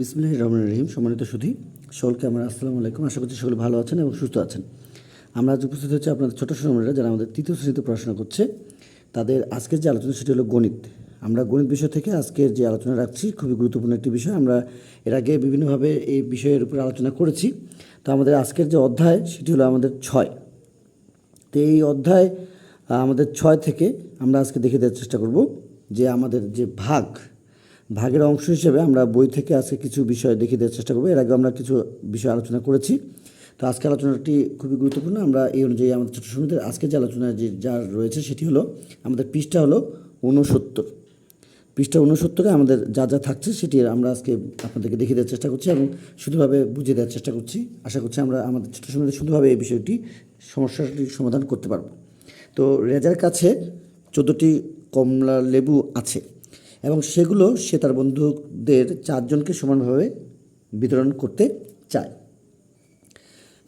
বিসমুল্লাহ রহমান রহিম। সম্মানিত সুধী, সকলকে আমার আসসালামু আলাইকুম। আশা করছি সকলে ভালো আছেন এবং সুস্থ আছেন। আমরা আজ উপস্থিত হচ্ছে আপনাদের ছোটো শ্রমীরা যারা আমাদের তৃতীয় শ্রেণীতে পড়াশোনা করছে। তাদের আজকের যে আলোচনা, সেটি হলো গণিত। আমরা গণিত বিষয় থেকে আজকের যে আলোচনা রাখছি, খুবই গুরুত্বপূর্ণ একটি বিষয়। আমরা এর আগে বিভিন্নভাবে এই বিষয়ের উপর আলোচনা করেছি। তো আমাদের আজকের যে অধ্যায়, সেটি হলো আমাদের ছয়। তো এই অধ্যায় আমাদের ছয় থেকে আমরা আজকে দেখে দেওয়ার চেষ্টা করব যে আমাদের যে ভাগ ভাগের অংশ হিসেবে আমরা বই থেকে আজকে কিছু বিষয় দেখিয়ে দেওয়ার চেষ্টা করব। এর আগে আমরা কিছু বিষয় আলোচনা করেছি। তো আজকে আলোচনাটি খুবই গুরুত্বপূর্ণ। আমরা এই অনুযায়ী আমাদের ছোটো শুনতে আজকে যে আলোচনা যে যা রয়েছে সেটি হলো, আমাদের পৃষ্ঠা হলো ঊনসত্তর। পৃষ্ঠা ঊনসত্তরে আমাদের যা যা থাকছে সেটি আমরা আজকে আপনাদেরকে দেখিয়ে দেওয়ার চেষ্টা করছি এবং শুধুভাবে বুঝিয়ে দেওয়ার চেষ্টা করছি। আশা করছি আমরা আমাদের ছোটো সময় শুধুভাবে এই বিষয়টি সমস্যাটির সমাধান করতে পারব। তো রেজার কাছে চোদ্দোটি কমলা লেবু আছে। এবং সেগুলো সে তার বন্ধুদের চারজনকে সমানভাবে বিতরণ করতে চায়।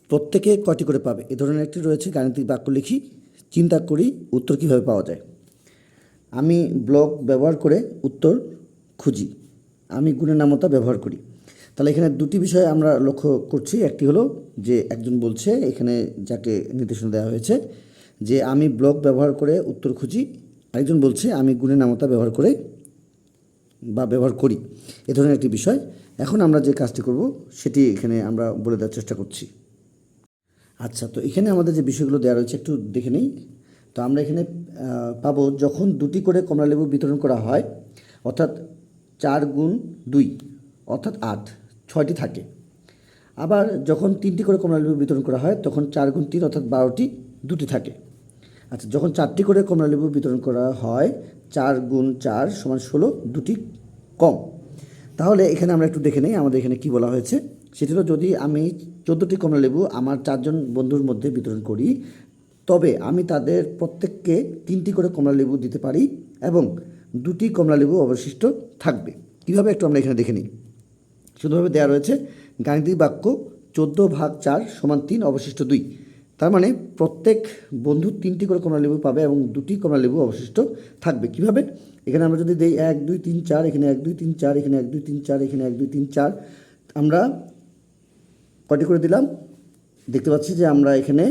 প্রত্যেকে কয়টি করে পাবে? এ ধরনের একটি রয়েছে গাণিতিক বাক্য লিখি, চিন্তা করি উত্তর কীভাবে পাওয়া যায়? আমি ব্লক ব্যবহার করে উত্তর খুঁজি। আমি গুণের নামতা ব্যবহার করি। তাহলে এখানে দুটি বিষয় আমরা লক্ষ্য করছি। একটি হলো যে একজন বলছে, এখানে যাকে নির্দেশনা দেওয়া হয়েছে, যে আমি ব্লক ব্যবহার করে উত্তর খুঁজি। আরেকজন বলছে, আমি গুণের নামতা ব্যবহার করে বা ব্যবহার করি, এ ধরনের একটি বিষয়। এখন আমরা যে কাজটি করব, সেটি এখানে আমরা বলে দেওয়ার চেষ্টা করছি। আচ্ছা তো এখানে আমাদের যে বিষয়গুলো দেওয়া রয়েছে, একটু দেখে নিই। তো আমরা এখানে পাবো যখন দুটি করে কমলালেবু বিতরণ করা হয়, অর্থাৎ চার গুণ দুই, অর্থাৎ আট, ছয়টি থাকে। আবার যখন তিনটি করে কমলালেবু বিতরণ করা হয়, তখন চার গুণ তিন, অর্থাৎ বারোটি, দুটি থাকে। আচ্ছা যখন চারটি করে কমলালেবু বিতরণ করা হয়, চার গুণ চার সমান ষোলো, দুটি কম। তাহলে এখানে আমরা একটু দেখে নিই আমাদের এখানে কি বলা হয়েছে। সেটি হলো যদি আমি চোদ্দোটি কমলালেবু আমার চারজন বন্ধুর মধ্যে বিতরণ করি, তবে আমি তাদের প্রত্যেককে তিনটি করে কমলালেবু দিতে পারি এবং দুটি কমলালেবু অবশিষ্ট থাকবে। কীভাবে একটু আমরা এখানে দেখে নিই। শুধুভাবে দেওয়া রয়েছে গাণিতিক বাক্য চোদ্দ ভাগ চার সমান তিন অবশিষ্ট দুই। তার মানে প্রত্যেক বন্ধু তিনটি করে কমলালেবু পাবে এবং দুটি কমলালেবু অবশিষ্ট থাকবে। কীভাবে? এখানে আমরা যদি দেই এক, দুই, তিন, চার, এখানে এক, দুই, তিন, চার, এখানে এক, দুই, তিন, চার, এখানে এক, দুই, তিন, চার। আমরা কটি করে দিলাম? দেখতে পাচ্ছি যে আমরা এখানে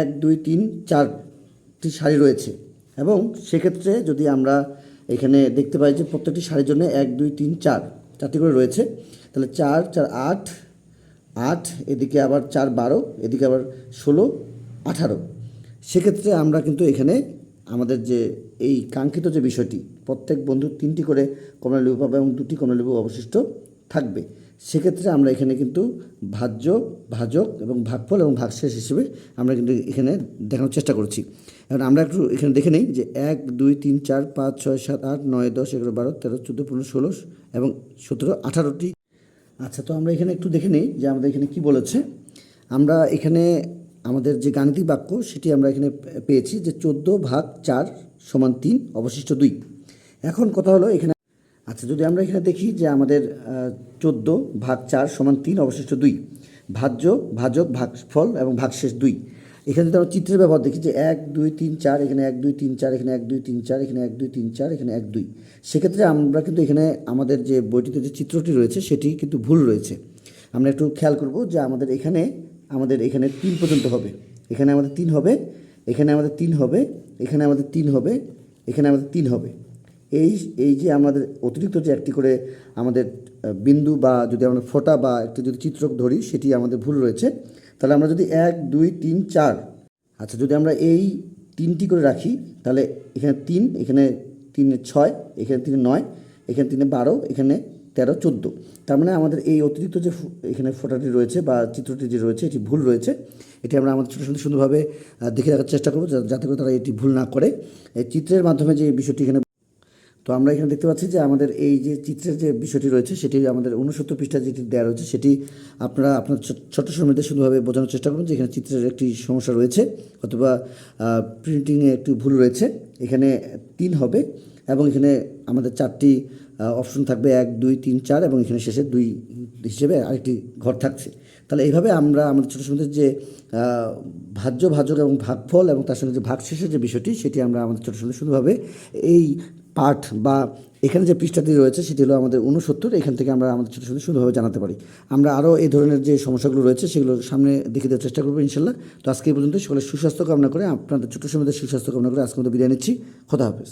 এক, দুই, তিন, চারটি শাড়ি রয়েছে। এবং সেক্ষেত্রে যদি আমরা এখানে দেখতে পাই যে প্রত্যেকটি শাড়ির জন্য এক, দুই, তিন, চার, চারটি করে রয়েছে, তাহলে চার চার, আট আট, এদিকে আবার চার বারো, এদিকে আবার ষোলো, আঠারো। সেক্ষেত্রে আমরা কিন্তু এখানে আমাদের যে এই কাঙ্ক্ষিত যে বিষয়টি, প্রত্যেক বন্ধু তিনটি করে কমলালেবু পাবে এবং দুটি কমলালেবু অবশিষ্ট থাকবে। সেক্ষেত্রে আমরা এখানে কিন্তু ভাজ্য, ভাজক এবং ভাগফল এবং ভাগশেষ হিসেবে আমরা কিন্তু এখানে দেখানোর চেষ্টা করছি। এখন আমরা একটু এখানে দেখে নিই যে এক, দুই, তিন, চার, পাঁচ, ছয়, সাত, আট, নয়, দশ, এগারো, বারো, তেরো, চোদ্দ, পনেরো, ষোলো এবং সতেরো, আঠারোটি আচ্ছা তো আমরা এখানে একটু দেখে নিই যে আমাদের এখানে কি বলেছে। আমরা এখানে আমাদের যে গাণিতিক বাক্য, সেটি আমরা এখানে পেয়েছি যে চোদ্দ ভাগ চার সমান তিন, অবশিষ্ট দুই। এখন কথা হলো এখানে আচ্ছা যদি আমরা এখানে দেখি যে আমাদের চোদ্দ ভাগ চার সমান তিন, অবশিষ্ট দুই। ভাজ্য, ভাজক, ভাগফল এবং ভাগশেষ দুই। এখানে যদি আমরা চিত্রের ব্যবহার দেখি যে এক, দুই, তিন, চার, এখানে এক, দুই, তিন, চার, এখানে এক, দুই, তিন, চার, এখানে এক, দুই, তিন, চার, এখানে এক, দুই। সেক্ষেত্রে আমরা কিন্তু এখানে আমাদের যে বইটিতে যে চিত্রটি রয়েছে, সেটি কিন্তু ভুল রয়েছে। আমরা একটু খেয়াল করব যে আমাদের এখানে আমাদের এখানে তিন পর্যন্ত হবে। এখানে আমাদের তিন হবে, এখানে আমাদের তিন হবে, এখানে আমাদের তিন হবে, এখানে আমাদের তিন হবে। এই এই যে আমাদের অতিরিক্ত যে একটি করে আমাদের বিন্দু বা যদি আমরা ফোঁটা বা একটি যদি চিত্র ধরি, সেটি আমাদের ভুল রয়েছে। তাহলে আমরা যদি এক, দুই, তিন, চার আচ্ছা যদি আমরা এই তিনটি করে রাখি, তাহলে এখানে তিন, এখানে তিনে ছয়, এখানে তিনে নয়, এখানে তিনে বারো, এখানে তেরো, চোদ্দ। তার মানে আমাদের এই অতিরিক্ত যে এখানে ফোটাটি রয়েছে বা চিত্রটি যে রয়েছে, এটি ভুল রয়েছে। এটি আমরা আমাদের ছোটো ছোটো সুন্দরভাবে দেখে রাখার চেষ্টা করব যাতে করে তারা এটি ভুল না করে। এই চিত্রের মাধ্যমে যে বিষয়টি এখানে তো আমরা এখানে দেখতে পাচ্ছি যে আমাদের এই যে চিত্রের যে বিষয়টি রয়েছে, সেটি আমাদের উনসত্তর পৃষ্ঠা যেটি দেওয়া রয়েছে, সেটি আপনারা আপনার ছো- ছোট্ট সময়তে শুধুভাবে বোঝানোর চেষ্টা করুন যে এখানে চিত্রের একটি সমস্যা রয়েছে অথবা প্রিন্টিংয়ে একটু ভুল রয়েছে। এখানে তিন হবে এবং এখানে আমাদের চারটি অপশন থাকবে, এক, দুই, তিন, চার এবং এখানে শেষে দুই হিসেবে আরেকটি ঘর থাকছে। তাহলে এইভাবে আমরা আমাদের ছোটো সময় যে ভাজ্য, ভাজক এবং ভাগফল এবং তার সঙ্গে যে ভাগশেষের যে বিষয়টি, সেটি আমরা আমাদের ছোটো সময় শুধুভাবে এই পাঠ বা এখানে যে পৃষ্ঠাটি রয়েছে সেটি হলো আমাদের উনসত্তর এখান থেকে আমরা আমাদের ছোটো ছোটো সুন্দরভাবে জানাতে পারি। আমরা আরও এই ধরনের যে সমস্যাগুলো রয়েছে সেগুলো সামনে দেখে দেওয়ার চেষ্টা করব ইনশাল্লাহ। তো আজকে পর্যন্ত সকলে সুস্বাস্থ্য কামনা করে, আপনাদের ছোটো সময় সুস্বাস্থ্য কামনা করে আজকে মতো বিদায় নিচ্ছি। খোদা হাফেজ।